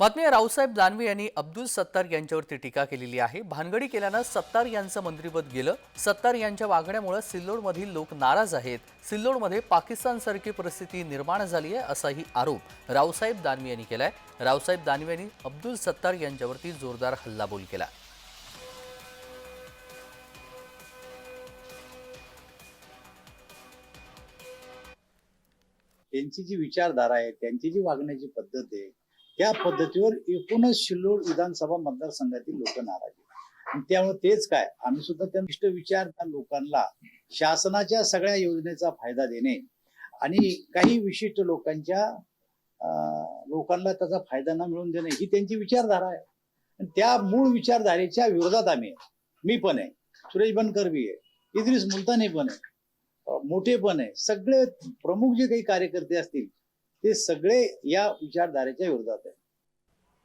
बातमी रावसाहेब दानवे यांनी अब्दुल सत्तार यांच्यावरती टीका केलेली आहे. भानगडी केल्यानं सत्तार यांचं मंत्रिपद गेलं. सत्तार यांच्या वागण्यामुळे सिल्लोडमधील लोक नाराज आहेत. सिल्लोडमध्ये पाकिस्तानसारखी परिस्थिती निर्माण झाली आहे असाही आरोप रावसाहेब दानवे यांनी केलाय. रावसाहेब दानवे यांनी अब्दुल सत्तार यांच्यावरती जोरदार हल्लाबोल केला. त्यांची जी विचारधारा आहे त्यांची जी वागण्याची पद्धत आहे त्या पद्धतीवर एकूणच शिल्लोड विधानसभा मतदारसंघातील लोक नाराज त्यामुळे तेच काय आम्ही सुद्धा त्या निष्ठ विचार त्या लोकांना शासनाच्या सगळ्या योजनेचा फायदा देणे आणि काही विशिष्ट लोकांच्या अं, लोकांना त्याचा फायदा न मिळवून देणे ही त्यांची विचारधारा आहे. आणि त्या मूळ विचारधारेच्या विरोधात आम्ही आहे. मी पण आहे. सुरेश बनकर बी आहे. इद्रिस मुलतानी पण आहे. मोठे पण आहे. सगळे प्रमुख जे काही कार्यकर्ते असतील ते सगळे या विचारधारेच्या विरोधात आहे